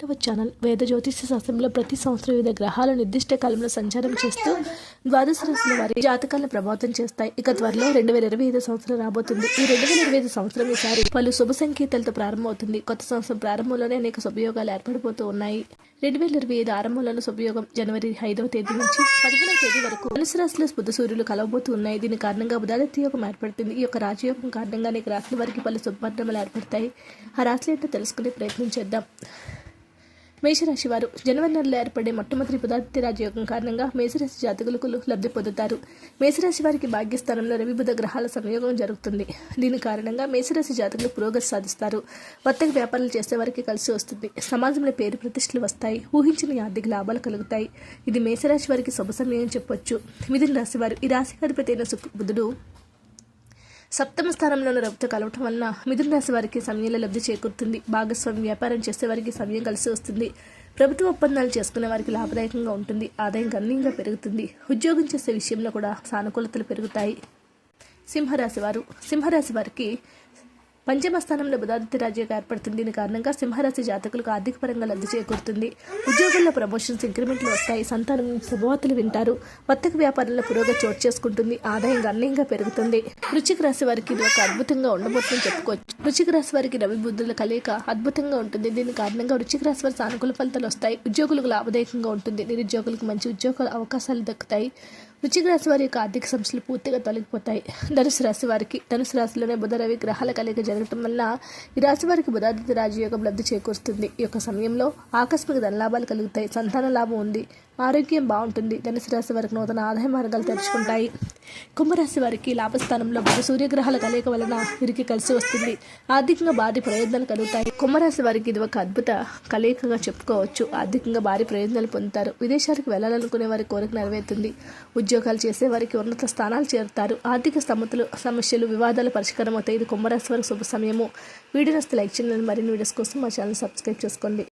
రెండవ ఛానల్ వేద జ్యోతిష శాస్త్రంలో ప్రతి సంవత్సరం వివిధ గ్రహాలు నిర్దిష్ట కాలంలో సంచారం చేస్తూ ద్వాదశ రాశుల వారి జాతకాలను ప్రభావితం చేస్తాయి. ఇక త్వరలో రెండు వేల ఇరవై ఐదు సంవత్సరం రాబోతుంది. ఈ రెండు వేల ఇరవై ఐదు సంవత్సరం ఈసారి పలు శుభ సంకేతాలతో ప్రారంభమవుతుంది. కొత్త సంవత్సరం ప్రారంభంలోనే అనేక శుభయోగాలు ఏర్పడిపోతూ ఉన్నాయి. రెండు వేల ఇరవై ఐదు ఆరంభంలోని శుభయోగం జనవరి ఐదవ తేదీ నుంచి పదిహేనవ తేదీ వరకు ధనుసు రాశిలో బుధ సూర్యులు కలవబోతూ ఉన్నాయి. దీని కారణంగా బుధాదిత్య యోగం ఏర్పడుతుంది. ఈ యొక్క రాజయోగం కారణంగా అనేక రాశుల వారికి పలు శుభపరిణామాలు ఏర్పడతాయి. ఆ రాశులు ఏంటో తెలుసుకునే ప్రయత్నం చేద్దాం. మేషరాశి వారు జనవరి నెలలో ఏర్పడే మొట్టమొదటి పదార్థ రాజయోగం కారణంగా మేషరాశి జాతకులకు లబ్ధి పొందుతారు. మేషరాశి వారికి భాగ్యస్థానంలో రవి బుధ గ్రహాల సంయోగం జరుగుతుంది. దీని కారణంగా మేషరాశి జాతకులు పురోగతి సాధిస్తారు. వర్తక వ్యాపారాలు చేసే వారికి కలిసి వస్తుంది. సమాజంలో పేరు ప్రతిష్టలు వస్తాయి. ఊహించిన ఆర్థిక లాభాలు కలుగుతాయి. ఇది మేషరాశి వారికి శుభ సమయం చెప్పొచ్చు. మిథున రాశి వారు ఈ రాశికి అధిపతి అయిన శుక్ర బుధుడు సప్తమ స్థానంలోని రవితో కలవటం వలన మిథున రాశి వారికి సమయంలో లబ్ధి చేకూరుతుంది. భాగస్వామి వ్యాపారం చేసే వారికి సమయం కలిసి వస్తుంది. ప్రభుత్వ ఒప్పందాలు చేసుకునే వారికి లాభదాయకంగా ఉంటుంది. ఆదాయం గణనీయంగా పెరుగుతుంది. ఉద్యోగం చేసే విషయంలో కూడా సానుకూలతలు పెరుగుతాయి. సింహరాశి వారు. సింహరాశి వారికి పంచమ స్థానంలో బుధాదిత్య రాజ్యం ఏర్పడుతుంది దీని కారణంగా సింహరాశి జాతకులకు ఆర్థిక పరంగా లబ్ధి చేకూరుతుంది. ఉద్యోగుల్లో ప్రమోషన్స్ ఇంక్రిమెంట్లు వస్తాయి. సంతానం శుభవార్తలు వింటారు. వర్తక వ్యాపారంలో పురోగతి చోటు చేసుకుంటుంది. ఆదాయం గణనీయంగా పెరుగుతుంది. వృచ్చిక రాశి వారికి ఇది ఒక అద్భుతంగా ఉండబోతుందని చెప్పుకోవచ్చు. వృచ్చిక రాశి వారికి రవి బుద్ధుల కలయిక అద్భుతంగా ఉంటుంది. దీని కారణంగా వృచ్చిక రాశి వారి సానుకూల ఫలితాలు వస్తాయి. ఉద్యోగులకు లాభదాయకంగా ఉంటుంది. నిరుద్యోగులకు మంచి ఉద్యోగ అవకాశాలు దక్కుతాయి. వృచ్చిక రాశి వారి యొక్క ఆర్థిక సమస్యలు పూర్తిగా తొలగిపోతాయి. ధనుసు రాశి వారికి ధనుసు రాశిలోనే బుధ రవి గ్రహాల కలయిక జరగటం వల్ల ఈ రాశి వారికి బుధాదిత్య రాజయోగం లబ్ధి చేకూరుస్తుంది. ఈ యొక్క సమయంలో ఆకస్మిక ధనలాభాలు కలుగుతాయి. సంతాన లాభం ఉంది. ఆరోగ్యం బాగుంటుంది. ధనుసు రాశి వారికి నూతన ఆదాయ మార్గాలు తెరుచుకుంటాయి. కుంభరాశి వారికి లాభస్థానంలో బుధ సూర్యగ్రహాల కలయిక వలన వీరికి కలిసి వస్తుంది. ఆర్థికంగా భారీ ప్రయోజనాలు కలుగుతాయి. కుంభరాశి వారికి ఇది ఒక అద్భుత కలయికగా చెప్పుకోవచ్చు. ఆర్థికంగా భారీ ప్రయోజనాలు పొందుతారు. విదేశాలకు వెళ్ళాలనుకునే వారి కోరిక నెరవేరుతుంది. ఉద్యోగాలు చేసే వారికి ఉన్నత స్థానాలు చేరుతారు. ఆర్థిక సమతులు సమస్యలు వివాదాలు పరిష్కారం అవుతాయి ఇది కుంభరాశి వారికి శుభ సమయము. వీడియో లైక్ చేయండి. మరిన్ని వీడియోస్ కోసం మా ఛానల్ సబ్స్క్రైబ్ చేసుకోండి.